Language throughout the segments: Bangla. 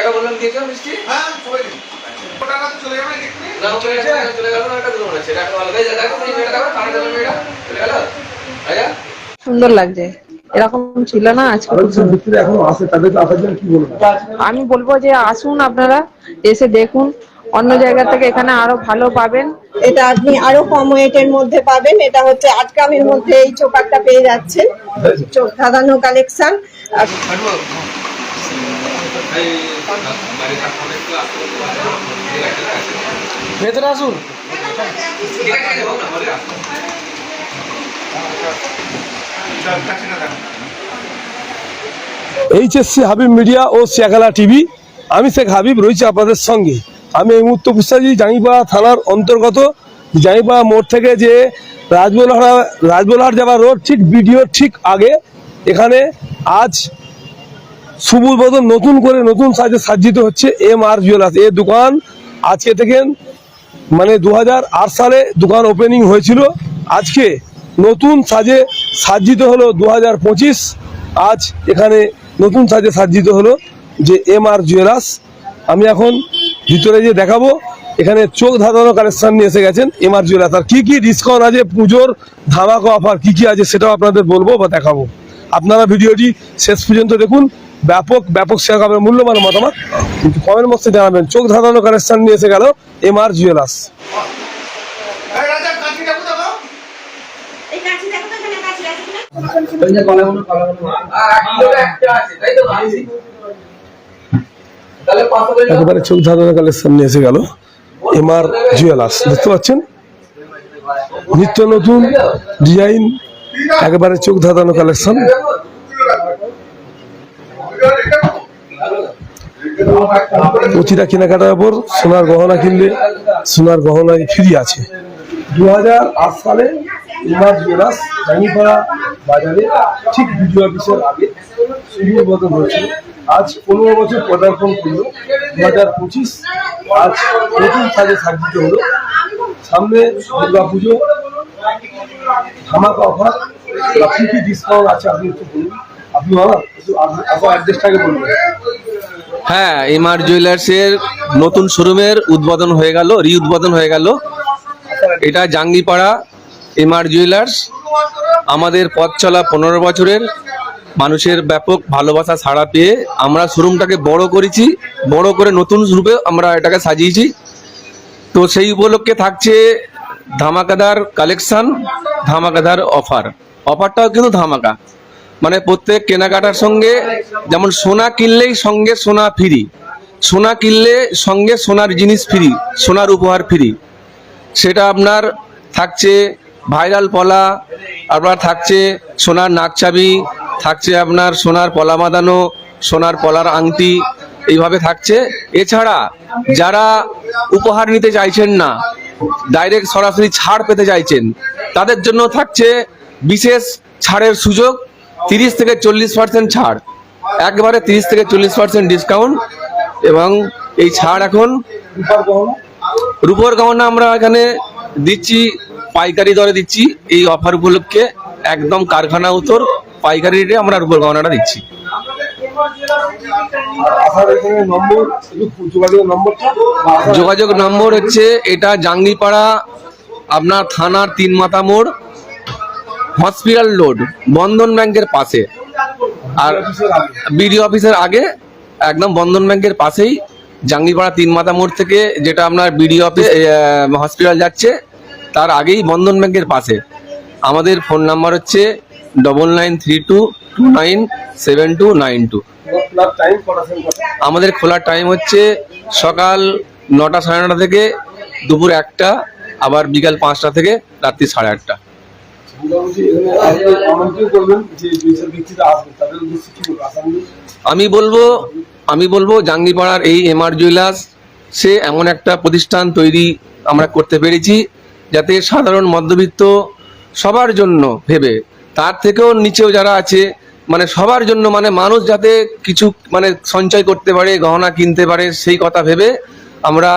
টাকা বললাম দিয়েছ মিষ্টি। হ্যাঁ সবাই দিন। টাকা তো চলে যাবে না চলে গেছে চলে গেল না এটা দিলো না সেটা আলাদাই যা দেখো তুমি মেয়েটা দেখো কানে দেখো মেয়েটা চলে গেল। সুন্দর লাগছে। এরকম ছিল না আজকে। আরও কিছু ব্যক্তিরা এখনও আছে তাদেরকে আসার জন্য কি বলব? আমি বলব যে আসুন আপনারা এসে দেখুন। অন্য জায়গা থেকে এখানে আরও ভালো পাবেন। এটা আপনি আরও কম ওয়েটের মধ্যে পাবেন। এটা হচ্ছে আট গ্রামের মধ্যে এই চোকারটা পেয়ে যাচ্ছেন। চোখ ধাঁধানো কালেকশন ভেতরে আসুন। এইচএসসি হাবিব মিডিয়া ও শেখালা টিভি। আমি শেখ হাবিব, রয়েছি আপনাদের সঙ্গে। আমি এই মুহূর্তে পুষ্টাজি জাঙ্গিপাড়া থানার অন্তর্গত। জাঙ্গিপাড়া মোড় থেকে যে রাজবোলহারা রাজবোলহাট যাওয়ার রোড, ঠিক ভিডিও ঠিক আগে। এখানে আজ সুবুরবোধন নতুন করে নতুন সাজে সাজ্জিত হচ্ছে এম আর জুয়েলার্স। এই দোকান আজকে থেকে মানে দু হাজার আট সালে দোকান ওপেনিং হয়েছিল। আজকে নতুন সাজে সাজ্জিত হলো দু হাজার পঁচিশ। আজ এখানে নতুন সাজে সাজ্জিত হলো যে এম আর জুয়েলার্স। আমি এখন ভিতরে যে দেখাবো, এখানে চোখ ধাঁধানো কালেকশন নিয়ে এসে গেছেন এম আর জুয়েলার্স। আর কী কী ডিসকাউন্ট আছে, পুজোর ধামাকা অফার কী কী আছে সেটাও আপনাদের বলব বা দেখাবো। আপনারা ভিডিওটি শেষ পর্যন্ত দেখুন ব্যাপক ব্যাপক শেয়ার করবেন মূল্যবান মতামত। কমেন্ট বক্সে জানাবেন চোখ ধাঁধানো কালেকশন নিয়ে এসে গেল? এম আর জুয়েলার্স একেবারে চোখ ধাঁধানো কালেকশন নিয়ে এসে গেল এম আর জুয়েলার্স। দেখতে পাচ্ছেন? নিত্য নতুন ডিজাইন একেবারে চোখ ধাঁধানো কালেকশন। প্রতিটা কেনাকাটার উপর সোনার গহনা কিনলে সোনার গহনায় ফ্রি আছে। দু হাজার আট সালে জানিপাড়া বাজারে ঠিক বিজয় অফিসের আগে বদল হয়েছিল। আজ পনেরো বছর পদার্পণ করল। দু হাজার পঁচিশ আজ নতুন সাজে সাজ্জিত হলো। সামনে দুর্গা পুজো ধামাকা অফার ডিসকাউন্ট আছে, আপনি একটু বলুন। হ্যাঁ এমআর জুয়েলার্সের নতুন শোরুমের উদ্বোধন হয়ে গেল রি উদ্বোধন হয়ে গেল। এটা জাঙ্গিপাড়া এমআর জুয়েলার্স। আমাদের পথ চলা পনেরো বছরের, মানুষের ব্যাপক ভালোবাসা ছাড়া পেয়ে আমরা শোরুমটাকে বড় করেছি, বড় করে নতুন রূপে আমরা এটাকে সাজিয়েছি। তো সেই উপলক্ষে থাকছে ধামাকাদার কালেকশন, ধামাকাদার অফার। অফারটাও কিন্তু ধামাকা। মানে প্রত্যেক কেনাকাটার সঙ্গে যেমন সোনা কিনলেই সঙ্গে সোনা ফ্রি সোনা কিনলে সঙ্গে সোনার জিনিস ফ্রি সোনার উপহার ফ্রি সেটা আপনার থাকছে ভাইরাল পলা আপনার থাকছে সোনার নাকচাবি, থাকছে আপনার সোনার পলা মাদানো সোনার পলার আংটি, এইভাবে থাকছে। এছাড়া যারা উপহার নিতে চাইছেন না ডাইরেক্ট সরাসরি ছাড় পেতে চাইছেন, তাদের জন্য থাকছে বিশেষ ছাড়ের সুযোগ তিরিশ থেকে চল্লিশ পার্সেন্ট ছাড়। একবারে তিরিশ থেকে চল্লিশ পার্সেন্ট ডিসকাউন্ট এবং এই ছাড় এখন রূপার গহনা আমরা এখানে দিচ্ছি, পাইকারি দরে দিচ্ছি। এই অফার উপলক্ষে একদম কারখানা উত্তর পাইকারি রেটে আমরা রূপর গহনাটা দিচ্ছি। যোগাযোগ নম্বর হচ্ছে, এটা জাঙ্গিপাড়া, আপনার থানার তিন মাথা মোড়। হসপিটাল রোড বন্ধন ব্যাংকের পাশে আর অফিসের আগে। বিডি অফিসের আগে একদম বন্ধন ব্যাংকের পাশেই জাঙ্গিপাড়া তিন মাথা মোড় থেকে যেটা আপনার বিডি অফিস হসপিটাল যাচ্ছে, তার আগেই বন্ধন ব্যাংকের পাশে আমাদের ফোন নাম্বার হচ্ছে double nine three two two nine seven two nine two? আমাদের খোলার টাইম হচ্ছে সকাল নটা সাড়ে নটা থেকে দুপুর একটা, আবার বিকাল পাঁচটা থেকে রাত্রি সাড়ে আটটা আমি বলব আমি বলব, জাঙ্গিপাড়ার এই এমআর জুয়েলার্স, সে এমন একটা প্রতিষ্ঠান তৈরি আমরা করতে পেরেছি, যাতে সাধারণ মধ্যবিত্ত সবার জন্য ভেবে, তার থেকেও নিচেও যারা আছে মানে সবার জন্য মানে মানুষ যাতে কিছু মানে সঞ্চয় করতে পারে, গহনা কিনতে পারে, সেই কথা ভেবে আমরা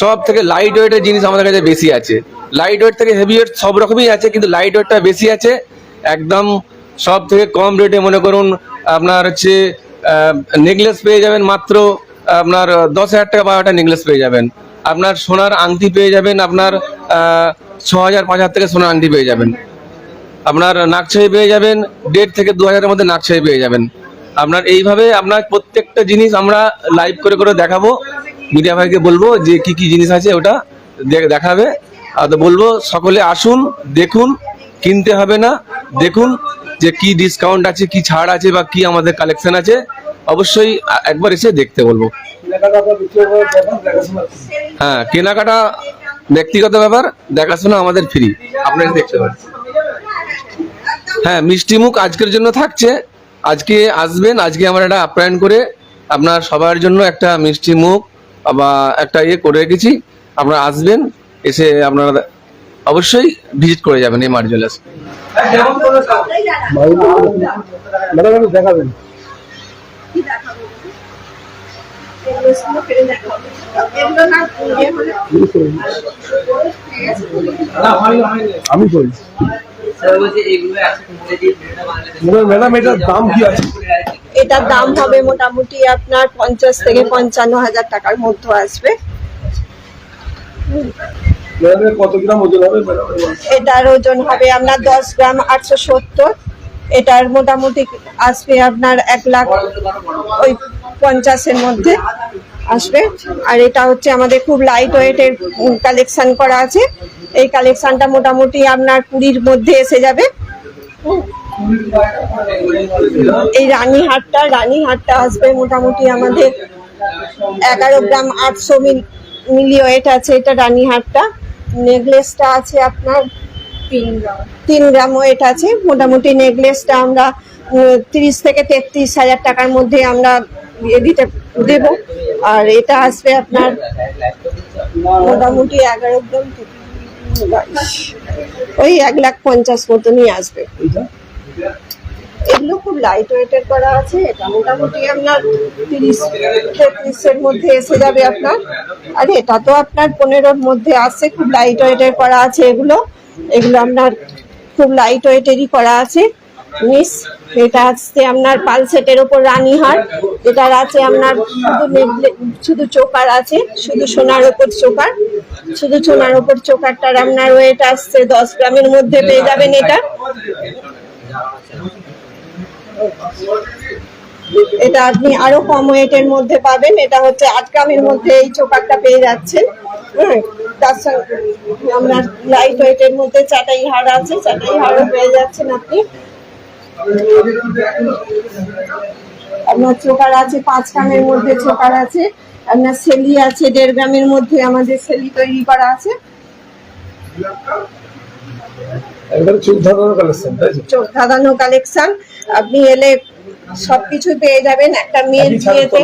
সব থেকে লাইট ওয়েটের জিনিস আমাদের কাছে বেশি আছে। লাইট ওয়েট থেকে হেভি ওয়েট সব রকমই আছে, কিন্তু লাইট ওয়েটটা বেশি আছে। একদম সব থেকে কম রেটে মনে করুন আপনার হচ্ছে নেকলেস পেয়ে যাবেন মাত্র আপনার দশ হাজার টাকা বারোটা নেকলেস পেয়ে যাবেন। আপনার সোনার আংটি পেয়ে যাবেন, আপনার ছ হাজার পাঁচ হাজার থেকে সোনার আংটি পেয়ে যাবেন। আপনার নাকছাই পেয়ে যাবেন, দেড় থেকে দু হাজারের মধ্যে নাকছাই পেয়ে যাবেন। আপনার এইভাবে আপনার প্রত্যেকটা জিনিস আমরা লাইভ করে করে দেখাবো। মিডিয়া ভাইকে বলব যে কি কি জিনিস আছে ওটা দেখাবে। আর বলব, সকলে আসুন, দেখুন, কিনতে হবে না। দেখুন যে কি ডিসকাউন্ট আছে, কি ছাড় আছে বা কি আমাদের কালেকশন আছে। অবশ্যই একবার এসে দেখতে বলব। হ্যাঁ কেনাকাটা ব্যক্তিগত ব্যাপার, দেখাশোনা আমাদের ফ্রি আপনারা দেখতে পারেন। হ্যাঁ মিষ্টি মুখ আজকের জন্য থাকছে। আজকে আসবেন, আজকে আমরা এটা আপ্যায়ন করে আপনার সবার জন্য একটা মিষ্টি মুখ বা একটা ইয়ে করে রেখেছি। আপনারা আসবেন, এসে আপনারা অবশ্যই ভিজিট করে যাবেন এই মার্ট জুয়েলার্স দেখাবেন আমি করি ম্যাডাম এটার দাম কি আছে? এটার দাম হবে মোটামুটি আপনার পঞ্চাশ থেকে পঞ্চান্ন হাজার টাকার মধ্যে আসবে। কত গ্রাম ওজন হবে? এটার ওজন হবে আপনার দশ গ্রাম আটশো সত্তর। এটার মোটামুটি আসবে আপনার এক লাখ ওই পঞ্চাশের মধ্যে আসবে। আর এটা হচ্ছে আমাদের খুব লাইট ওয়েটের কালেকশন করা আছে। এই কালেকশনটা মোটামুটি আপনার কুড়ির মধ্যে এসে যাবে। এই রানী হাটটা রানী হাটটা আসবে মোটামুটি আমাদের এগারো গ্রাম আটশো মিলি ওয়েট আছে এটা রানী হাটটা নেকলেসটা আছে আপনার তিন গ্রাম। ওয়েট আছে। মোটামুটি নেকলেসটা আমরা তিরিশ থেকে তেত্রিশ হাজার টাকার মধ্যে আমরা দিতে দেব। আর এটা আসবে আপনার মোটামুটি এগারো গ্রাম। ওই এক লাখ পঞ্চাশ মতনই আসবে। এগুলো খুব লাইট ওয়েটের করা আছে এটা মোটামুটি আপনার তিরিশ তেত্রিশের মধ্যে এসে যাবে আপনার। আর এটা তো আপনার পনেরোর মধ্যে আসছে খুব লাইট ওয়েটের করা আছে এগুলো। এগুলো আপনার খুব লাইট ওয়েটেরই করা আছে। মিস এটা আসছে আপনার পালসেটের ওপর রানীহার। এটার আছে আপনার শুধু শুধু চোকার আছে শুধু সোনার ওপর চোকার। শুধু সোনার ওপর চোকারটার আপনার ওয়েট আসছে, দশ গ্রামের মধ্যে পেয়ে যাবেন এটা। এটা আপনি আরও কম ওয়েটের মধ্যে পাবেন। এটা হচ্ছে আট গ্রামের মধ্যে এই চোকারটা পেয়ে যাচ্ছেন। হ্যাঁ তার সঙ্গে আমরা লাইট ওয়েটের মধ্যে চাটাই হাড় আছে, চাটাই হাড়ও পেয়ে যাচ্ছেন আপনি। আপনার চোকার আছে, পাঁচ গ্রামের মধ্যে চোকার আছে। আপনার সেলি আছে দেড় গ্রামের মধ্যে আমাদের সেলি তৈরি করা আছে। একবারে চোখ ধাঁধানো কালেকশন তাই চোখ ধাঁধানো কালেকশন আপনি এলে সবকিছু পেয়ে যাবেন একটা মেয়ের বিয়েতে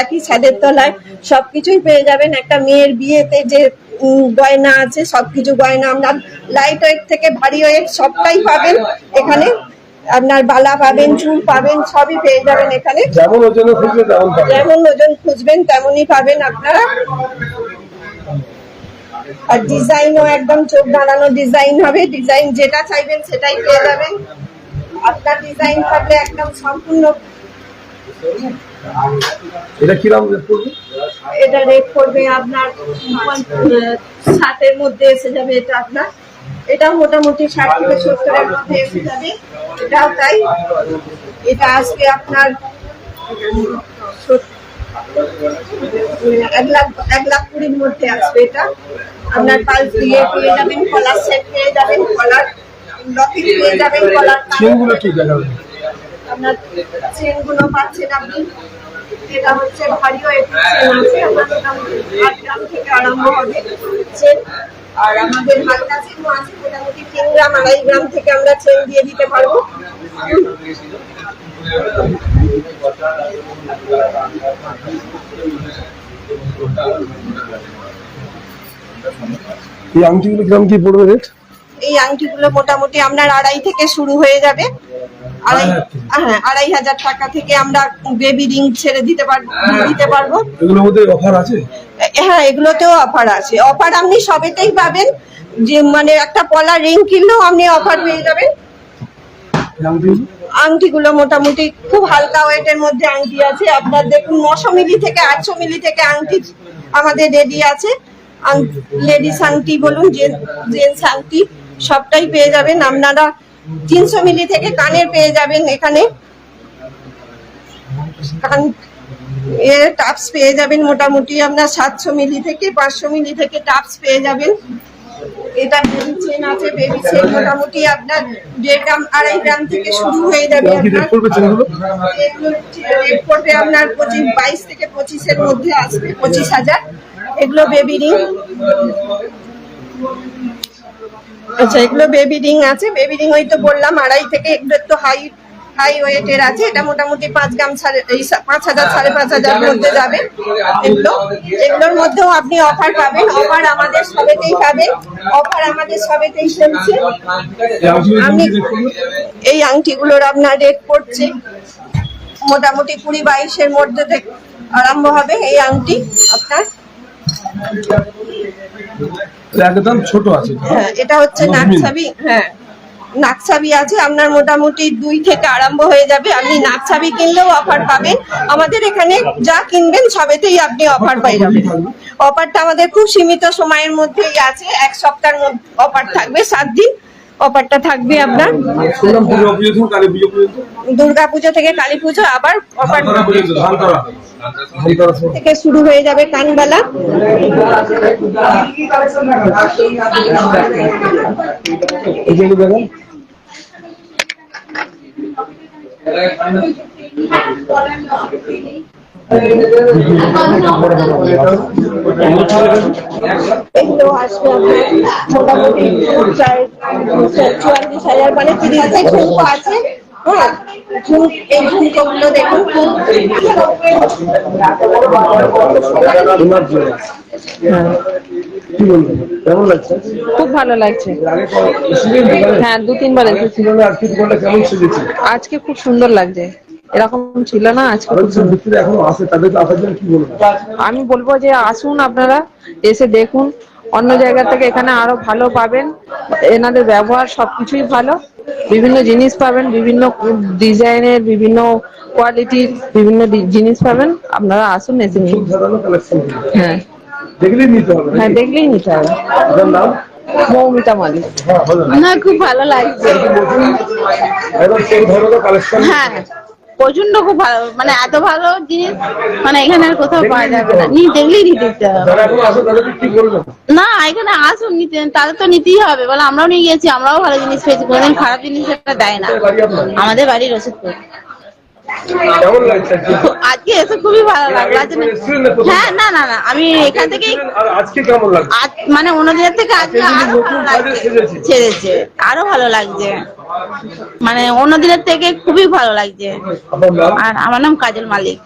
একই ছাদের তলায়। সবকিছুই পেয়ে যাবেন একটা মেয়ের বিয়েতে যে গয়না আছে সবকিছু গয়না। আপনার লাইট ওয়েট থেকে ভারী ওয়েট সবটাই পাবেন। এখানে আপনার বালা পাবেন চুল পাবেন সবই পেয়ে যাবেন এখানে। যেমন ওজনে খুঁজবে তেমন যেমন ওজন খুঁজবেন তেমনই পাবেন আপনারা। আর ডিজাইনও একদম চোখ দাঁড়ানো ডিজাইন হবে। ডিজাইন যেটা চাইবেন সেটাই পেয়ে যাবেন। আপনার ডিজাইন থাকলে একদম সম্পূর্ণ এটা কিরাম রেট পড়বে? এটা রেট করবে আপনার ষাটের মধ্যে এসে যাবে এটা আপনার। এটা মোটামুটি ষাট থেকে সত্তরের মধ্যে এসে যাবে। এটাও তাই। এটা আসবে আপনার এক লাখ এক লাখ কুড়ির মধ্যে আসবে এটা। আপনার পাল দিয়ে পেয়ে যাবেন কলার সেট পেয়ে যাবেন কলার লকেট পেয়ে যাবেন কলার চেনগুলো আপনার চেনগুলো পাচ্ছেন আপনি। এটা হচ্ছে ভারী ওয়েট চেন আছে আপনার আট গ্রাম থেকে আরম্ভ হবে। চেন আর আমাদের হালকা চেনও আছে মোটামুটি তিন গ্রাম আড়াই গ্রাম থেকে আমরা চেন দিয়ে দিতে পারব। এই আংটিগুলো কিরাম কি পড়বে রেট এই আংটিগুলো মোটামুটি আপনার আড়াই থেকে শুরু হয়ে যাবে। আড়াই হ্যাঁ আড়াই হাজার টাকা থেকে আমরা বেবি রিং ছেড়ে দিতে পারব দিতে পারব। এগুলোর মধ্যে অফার আছে? হ্যাঁ এগুলোতেও অফার আছে। অফার আপনি সবেতেই পাবেন। যে মানে একটা পলা রিং কিনলেও আপনি অফার পেয়ে যাবেন। আংটিগুলো আংটিগুলো মোটামুটি খুব হালকা ওয়েটের মধ্যে আংটি আছে। আপনার দেখুন নশো মিলি থেকে আটশো মিলি থেকে আংটি আমাদের রেডি আছে। লেডিস আংটি বলুন জেন্টস আংটি সবটাই পেয়ে যাবেন। আপনারা তিনশো মিলি থেকে কানের পেয়ে যাবেন এখানে। কান এর টাপস পেয়ে যাবেন মোটামুটি আপনার সাতশো মিলি থেকে পাঁচশো মিলি থেকে টাপস পেয়ে যাবেন। এটা বেবি চেন আছে বেবি চেন মোটামুটি আপনার দেড় গ্রাম আড়াই গ্রাম থেকে শুরু হয়ে যাবে রেট পড়বে আপনার। পঁচিশ বাইশ থেকে পঁচিশের মধ্যে আসবে পঁচিশ হাজার। এগুলো বেবি রিং আচ্ছা এগুলো বেবি রিং আছে। বেবি রিং ওই তো বললাম, আড়াই থেকে এগুলো একটু হাই হাই ওয়েটের আছে। এটা মোটামুটি পাঁচ গ্রাম সাড়ে পাঁচ হাজার, সাড়ে পাঁচ হাজার মধ্যে যাবে এগুলো। এগুলোর মধ্যেও আপনি অফার পাবেন। অফার আমাদের সবেতেই পাবেন। অফার আমাদের সবেতেই চলছে। আমি এই আংটিগুলোর আপনার রেট পড়ছে মোটামুটি কুড়ি বাইশের মধ্যে থেকে আরম্ভ হবে এই আংটি আপনার। একদম ছোট আছে। হ্যাঁ এটা হচ্ছে নাকছাবি হ্যাঁ। নাকছাবি আছে আপনার মোটামুটি দুই থেকে আরম্ভ হয়ে যাবে। আপনি নাকছাবি কিনলেও অফার পাবেন। আমাদের এখানে যা কিনবেন সবেতেই আপনি অফার পাই যাবেন। অফারটা আমাদের খুব সীমিত সময়ের মধ্যেই আছে এক সপ্তাহের মধ্যে অফার থাকবে সাত দিন। অফারটা থাকবে আপনার? দুর্গা পুজো থেকে কালী পুজো আবার অফার। থেকে শুরু হয়ে যাবে কানবালা। এগুলো দেখেন এগুলো আসবে মোটামুটি চুয়াল্লিশ হাজার মানে তিরিশ ঝুমকো আছে হ্যাঁ দেখুন খুব কি বলবেন কেমন লাগছে খুব ভালো লাগছে। হ্যাঁ দু তিনবার এসেছি। আজকে খুব সুন্দর লাগছে। এরকম ছিল না আজকে আমি বলব যে আসুন আপনারা এসে দেখুন। অন্য জায়গা থেকে এখানে আরও ভালো পাবেন। এনাদের ব্যবহার সবকিছুই ভালো। বিভিন্ন জিনিস পাবেন বিভিন্ন ডিজাইনের বিভিন্ন কোয়ালিটির বিভিন্ন জিনিস পাবেন। আপনারা আসুন এসে নিন। খুব হ্যাঁ। দেখলেই নিতে হবে হ্যাঁ দেখলেই নিতে হবে। নাম? মৌমিতা মালিক। হ্যাঁ না খুব ভালো লাগছে। কালেকশন হ্যাঁ। প্রচণ্ড খুব ভালো মানে এত ভালো জিনিস মানে এখানে আর কোথাও পাওয়া যাবে না। নি দেখলেই নিতে হবে। না এখানে আসুন নিতে তাদের তো নিতেই হবে। বলে আমরাও নিয়ে গেছি আমরাও ভালো জিনিস পেয়েছি। কোনোদিন খারাপ জিনিস একটা দেয় না। আমাদের বাড়ির রসিদপুর। আজকে? এসে খুবই ভালো লাগল? হ্যাঁ না না না। আমি এখান আজকে কেমন আজ মানে অন্যদিনের থেকে আজকে আজকে আরও ভালো লাগছে। ছেড়েছে। আরও ভালো লাগছে। মানে অন্য দিনের থেকে খুবই ভালো লাগছে। আর আমার নাম কাজল মালিক।